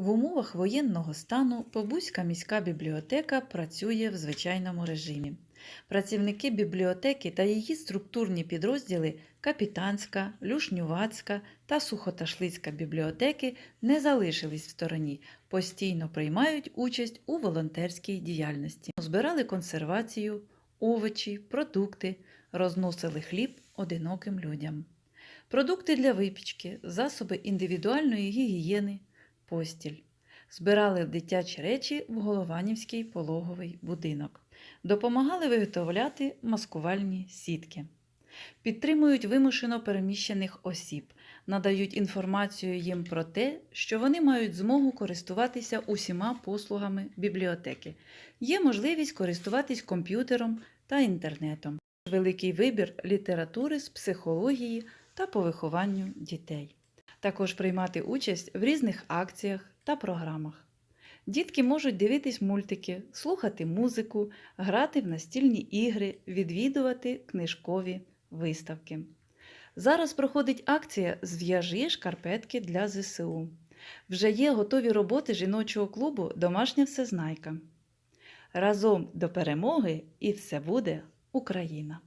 В умовах воєнного стану Побузька міська бібліотека працює в звичайному режимі. Працівники бібліотеки та її структурні підрозділи Капітанська, Люшнювацька та Сухоташлицька бібліотеки не залишились в стороні, постійно приймають участь у волонтерській діяльності. Збирали консервацію, овочі, продукти, розносили хліб одиноким людям. Продукти для випічки, засоби індивідуальної гігієни, постіль. Збирали дитячі речі в Голованівський пологовий будинок. Допомагали виготовляти маскувальні сітки. Підтримують вимушено переміщених осіб, надають інформацію їм про те, що вони мають змогу користуватися усіма послугами бібліотеки. Є можливість користуватись комп'ютером та інтернетом. Великий вибір літератури з психології та по вихованню дітей. Також приймати участь в різних акціях та програмах. Дітки можуть дивитись мультики, слухати музику, грати в настільні ігри, відвідувати книжкові виставки. Зараз проходить акція Зв'яжи шкарпетки для ЗСУ. Вже є готові роботи жіночого клубу Домашня всезнайка. Разом до перемоги і все буде Україна!